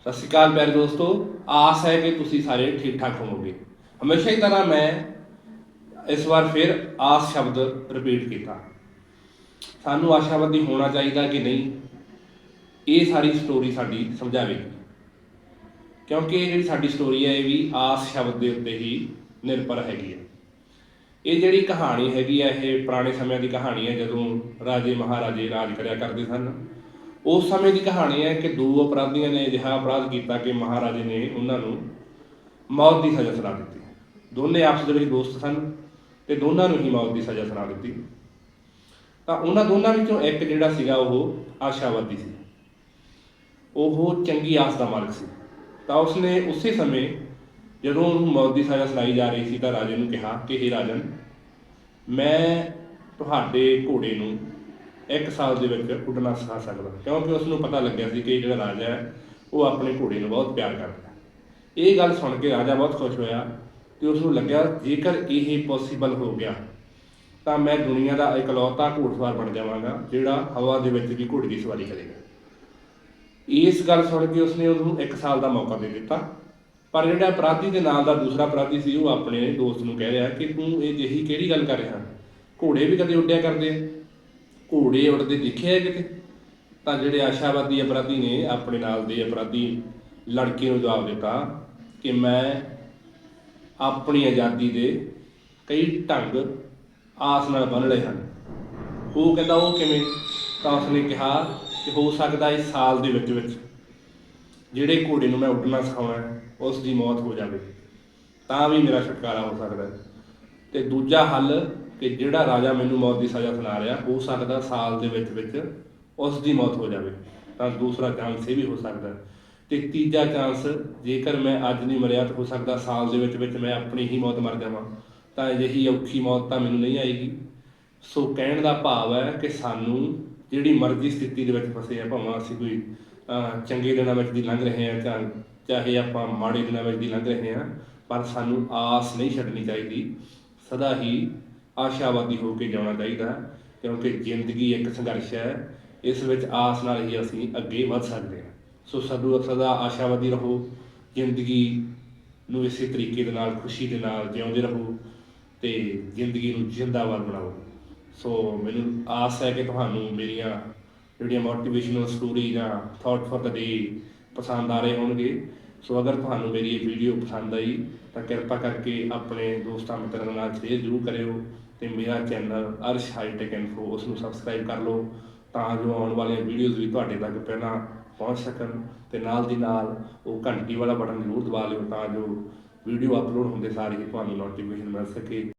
ਸਤਿ ਸ਼੍ਰੀ ਅਕਾਲ ਪਿਆਰੇ ਦੋਸਤੋ, ਆਸ ਹੈ ਕਿ ਤੁਸੀਂ ਸਾਰੇ ਠੀਕ ਠਾਕ ਹੋਵੋਗੇ। ਹਮੇਸ਼ਾ ਹੀ ਤਰ੍ਹਾਂ ਮੈਂ ਇਸ ਵਾਰ ਫਿਰ ਆਸ ਸ਼ਬਦ ਰਿਪੀਟ ਕੀਤਾ। ਸਾਨੂੰ ਆਸ਼ਾਵਾਦੀ ਹੋਣਾ ਚਾਹੀਦਾ ਕਿ ਨਹੀਂ, ਇਹ ਸਾਰੀ ਸਟੋਰੀ ਸਾਡੀ ਸਮਝਾਵੇਗੀ। ਕਿਉਂਕਿ ਇਹ ਜਿਹੜੀ ਸਾਡੀ ਸਟੋਰੀ ਹੈ, ਇਹ ਵੀ ਆਸ ਸ਼ਬਦ ਦੇ ਉੱਤੇ ਹੀ ਨਿਰਭਰ ਹੈਗੀ ਹੈ। ਇਹ ਜਿਹੜੀ ਕਹਾਣੀ ਹੈਗੀ ਹੈ, ਇਹ ਪੁਰਾਣੇ ਸਮਿਆਂ ਦੀ ਕਹਾਣੀ ਹੈ, ਜਦੋਂ ਰਾਜੇ ਮਹਾਰਾਜੇ ਰਾਜ ਕਰਿਆ ਕਰਦੇ ਸਨ। ਉਸ ਸਮੇਂ ਦੀ ਕਹਾਣੀ ਹੈ ਕਿ ਦੋ ਅਪਰਾਧੀਆਂ ਨੇ ਅਜਿਹਾ ਅਪਰਾਧ ਕੀਤਾ ਕਿ ਮਹਾਰਾਜੇ ਨੇ ਉਹਨਾਂ ਨੂੰ ਮੌਤ ਦੀ ਸਜ਼ਾ ਸੁਣਾ ਦਿੱਤੀ। ਦੋਨੇ ਆਪਸ ਦੇ ਵਿੱਚ ਦੋਸਤ ਸਨ ਤੇ ਦੋਨਾਂ ਨੂੰ ਹੀ ਮੌਤ ਦੀ ਸਜ਼ਾ ਸੁਣਾ ਦਿੱਤੀ। ਤਾਂ ਉਹਨਾਂ ਦੋਨਾਂ ਵਿੱਚੋਂ ਇੱਕ ਜਿਹੜਾ ਸੀਗਾ ਉਹ ਆਸ਼ਾਵਾਦੀ ਸੀ। ਉਹ ਚੰਗੀ ਆਸ ਦਾ ਮਾਲਕ ਸੀ। ਤਾਂ ਉਸਨੇ ਉਸੇ ਸਮੇਂ ਜਦੋਂ ਉਹਨੂੰ ਮੌਤ ਦੀ ਸਜ਼ਾ ਸੁਣਾਈ ਜਾ ਰਹੀ ਸੀ ਤਾਂ ਰਾਜੇ ਨੂੰ ਕਿਹਾ ਕਿ ਇਹ ਰਾਜਨ, ਮੈਂ ਤੁਹਾਡੇ ਘੋੜੇ ਨੂੰ ਇੱਕ ਸਾਲ ਦੇ ਵਿੱਚ ਉੱਡਣਾ ਸਿਖਾ ਸਕਦਾ ਕਿਉਂਕਿ ਉਸ ਨੂੰ ਪਤਾ ਲੱਗਿਆ ਸੀ ਕਿ ਜਿਹੜਾ ਰਾਜਾ ਹੈ, ਉਹ ਆਪਣੇ ਘੋੜੇ ਨੂੰ ਬਹੁਤ ਪਿਆਰ ਕਰਦਾ ਇਹ ਗੱਲ ਸੁਣ ਕੇ ਰਾਜਾ ਬਹੁਤ ਖੁਸ਼ ਹੋਇਆ ਤੇ ਉਸ ਨੂੰ ਲੱਗਿਆ, ਜੇਕਰ ਇਹ ਪੋਸੀਬਲ ਹੋ ਗਿਆ, ਤਾਂ ਮੈਂ ਦੁਨੀਆ ਦਾ ਇਕਲੌਤਾ ਘੋੜਸਵਾਰ ਬਣ ਜਾਵਾਂਗਾ, ਜਿਹੜਾ ਹਵਾ ਦੇ ਵਿੱਚ ਵੀ ਘੋੜੇ ਦੀ ਸਵਾਰੀ ਕਰੇਗਾ। ਇਸ ਗੱਲ ਸੁਣ ਕੇ ਉਸਨੇ ਉਹਨੂੰ 1 ਸਾਲ ਦਾ ਮੌਕਾ ਦੇ ਦਿੱਤਾ। ਪਰ ਜਿਹੜਾ ਅਪਰਾਧੀ ਦੇ ਨਾਲ ਦਾ ਦੂਸਰਾ ਅਪਰਾਧੀ ਸੀ, ਉਹ ਆਪਣੇ ਦੋਸਤ ਨੂੰ ਕਹਿ ਰਿਹਾ ਕਿ ਤੂੰ ਇਹ ਜਿਹੀ ਕਿਹੜੀ ਗੱਲ ਕਰ ਰਿਹਾ? ਘੋੜੇ ਵੀ ਕਦੇ ਉੱਡਿਆ ਕਰਦੇ। ਘੋੜੇ ਉੱਡਦੇ ਦਿਖੇ ਹੈ ਕਿਤੇ? ਤਾਂ ਜਿਹੜੇ ਆਸ਼ਾਵਾਦੀ ਅਪਰਾਧੀ ਨੇ ਆਪਣੇ ਨਾਲ ਦੇ ਅਪਰਾਧੀ ਲੜਕੇ ਨੂੰ ਜਵਾਬ ਦਿੱਤਾ ਕਿ ਮੈਂ ਆਪਣੀ ਆਜ਼ਾਦੀ ਦੇ ਕਈ ਢੰਗ ਆਸ ਨਾਲ ਬੰਨ ਲਏ ਹਨ। ਉਹ ਕਹਿੰਦਾ ਉਹ ਕਿਵੇਂ? ਤਾਂ ਉਸਨੇ ਕਿਹਾ ਕਿ ਹੋ ਸਕਦਾ ਇਸ ਸਾਲ ਦੇ ਵਿੱਚ ਵਿੱਚ ਜਿਹੜੇ ਘੋੜੇ ਨੂੰ ਮੈਂ ਉੱਡਣਾ ਸਿਖਾਉਣਾ ਉਸ ਦੀ ਮੌਤ ਹੋ ਜਾਵੇ। ਤਾਂ ਵੀ ਮੇਰਾ ਛੁਟਕਾਰਾ ਹੋ ਸਕਦਾ ਹੈ। ਤੇ ਦੂਜਾ ਹੱਲ ਕਿ ਜਿਹੜਾ ਰਾਜਾ ਮੈਨੂੰ ਮੌਤ ਦੀ ਸਜ਼ਾ ਸੁਣਾ ਰਿਹਾ, ਹੋ ਸਕਦਾ ਸਾਲ ਦੇ ਵਿੱਚ ਵਿੱਚ ਉਸ ਦੀ ਮੌਤ ਹੋ ਜਾਵੇ, ਤਾਂ ਦੂਸਰਾ ਚਾਂਸ ਇਹ ਵੀ ਹੋ ਸਕਦਾ ਹੈ। ਤੇ ਤੀਜਾ ਚਾਂਸ ਜੇਕਰ ਮੈਂ ਅੱਜ ਨਹੀਂ ਮਰਿਆ ਤਾਂ ਹੋ ਸਕਦਾ ਸਾਲ ਦੇ ਵਿੱਚ ਵਿੱਚ ਮੈਂ ਆਪਣੀ ਹੀ ਮੌਤ ਮਰ ਜਾਵਾਂ, ਤਾਂ ਅਜਿਹੀ ਔਖੀ ਮੌਤ ਤਾਂ ਮੈਨੂੰ ਨਹੀਂ ਆਏਗੀ ਸੋ ਕਹਿਣ ਦਾ ਭਾਵ ਹੈ ਕਿ ਸਾਨੂੰ ਜਿਹੜੀ ਮਰਜ਼ੀ ਸਥਿਤੀ ਦੇ ਵਿੱਚ ਫਸੇ ਆ, ਭਾਵੇਂ ਅਸੀਂ ਕੋਈ ਚੰਗੇ ਦਿਨਾਂ ਵਿੱਚ ਦੀ ਲੰਘ ਰਹੇ ਹਾਂ ਚਾਹ ਚਾਹੇ ਆਪਾਂ ਮਾੜੇ ਦਿਨਾਂ ਵਿੱਚ ਦੀ ਲੰਘ ਰਹੇ ਹਾਂ, ਪਰ ਸਾਨੂੰ ਆਸ ਨਹੀਂ ਛੱਡਣੀ ਚਾਹੀਦੀ ਸਦਾ ਹੀ ਆਸ਼ਾਵਾਦੀ ਹੋ ਕੇ ਜਾਣਾ ਚਾਹੀਦਾ ਕਿਉਂਕਿ ਜ਼ਿੰਦਗੀ ਇੱਕ ਸੰਘਰਸ਼ ਹੈ, ਇਸ ਵਿੱਚ ਆਸ ਨਾਲ ਹੀ ਅਸੀਂ ਅੱਗੇ ਵਧ ਸਕਦੇ ਹਾਂ। ਸੋ ਸਾਨੂੰ ਸਦਾ ਆਸ਼ਾਵਾਦੀ ਰਹੋ, ਜ਼ਿੰਦਗੀ ਨੂੰ ਇਸੇ ਤਰੀਕੇ ਦੇ ਨਾਲ, ਖੁਸ਼ੀ ਦੇ ਨਾਲ ਜਿਉਂਦੇ ਰਹੋ ਤੇ ਜ਼ਿੰਦਗੀ ਨੂੰ ਜਿੰਦਾਬਾਦ ਬਣਾਓ। ਸੋ ਮੈਨੂੰ ਆਸ ਹੈ ਕਿ ਤੁਹਾਨੂੰ ਮੇਰੀਆਂ ਜਿਹੜੀਆਂ ਮੋਟੀਵੇਸ਼ਨਲ ਸਟੋਰੀ ਜਾਂ ਥਾਟ ਫॉर द ਡੇ ਪਸੰਦ ਆ ਰਹੇ ਹੋਣਗੇ। ਸੋ ਅਗਰ ਤੁਹਾਨੂੰ ਮੇਰੀ ਇਹ ਵੀਡੀਓ ਪਸੰਦ ਆਈ, ਤਾਂ ਕਿਰਪਾ ਕਰਕੇ ਆਪਣੇ ਦੋਸਤਾਂ ਮਿੱਤਰਾਂ ਨਾਲ ਸ਼ੇਅਰ ਜ਼ਰੂਰ ਕਰਿਓ ਤੇ ਮੇਰਾ ਚੈਨਲ ਅਰਸ਼ ਹਾਈਟੈਕ ਇਨਫੋ ਉਸ ਨੂੰ ਸਬਸਕ੍ਰਾਈਬ ਕਰ ਲਓ, ਤਾਂ ਜੋ ਆਉਣ ਵਾਲੀਆਂ ਵੀਡੀਓਜ਼ ਵੀ ਤੁਹਾਡੇ ਤੱਕ ਪਹਿਲਾਂ ਪਹੁੰਚ ਸਕਣ ਤੇ ਨਾਲ ਦੀ ਨਾਲ ਉਹ ਘੰਟੀ ਵਾਲਾ ਬਟਨ ਜ਼ਰੂਰ ਦਬਾ ਲਿਓ ਤਾਂ ਜੋ ਵੀਡੀਓ ਅਪਲੋਡ ਹੁੰਦੇ ਸਾਰ ਹੀ ਤੁਹਾਨੂੰ ਨੋਟੀਫਿਕੇਸ਼ਨ ਮਿਲ ਸਕੇ।